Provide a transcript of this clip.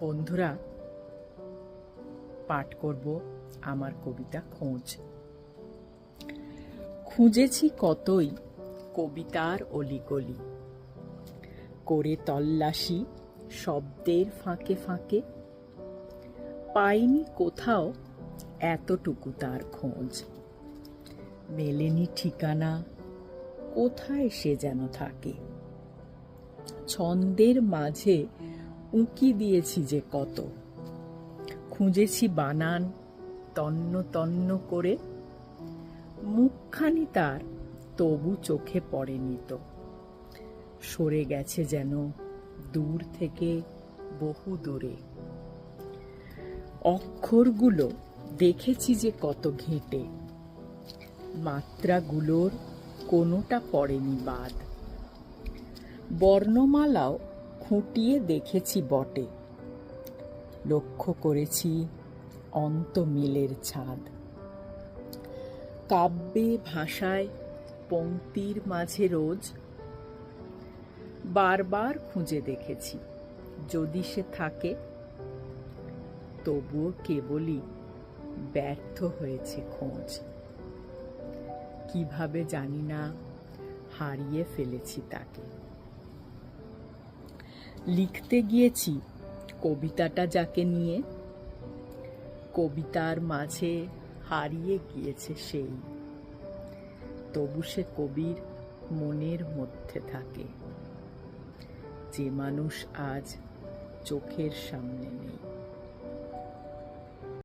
বন্ধুরা, পাঠ করব আমার কবিতা খোঁজ। খুঁজেছি কতই কবিতার অলিগলি। করে তল্লাশি শব্দের ফাঁকে ফাঁকে। পাইনি কোথাও এতটুকু তার খোঁজ। মেলেনি ঠিকানা, কোথায় সে যেন থাকে। ছন্দের মাঝে উঁকি দিয়েছি যে কত। খুঁজেছি বানান, তন্ন তন্ন করে। মুখখানি তার তবু চোখে পড়েনি তো। সরে গেছে যেন দূর থেকে বহু দূরে। অক্ষরগুলো দেখেছি যে কত ঘেঁটে। মাত্রাগুলোর কোনোটা পড়েনি বাদ। বর্ণমালাও খুঁটিয়ে দেখেছি বটে। লক্ষ্য করেছি অন্ত মিলের ছাদ। কাব্যে ভাষায় পংক্তির মাঝে রোজ বারবার খুঁজে দেখেছি। যদি সে থাকে, তবুও কেবলই ব্যর্থ হয়েছে খোঁজ। কীভাবে জানি না, হারিয়ে ফেলেছি তাকে। লিখতে গিয়েছি কবিতাটা যাকে নিয়ে। কবিতার মাঝে হারিয়ে গিয়েছে সেই। তবু সে কবির মনের মধ্যে থাকে। যে মানুষ আজ চোখের সামনে নেই।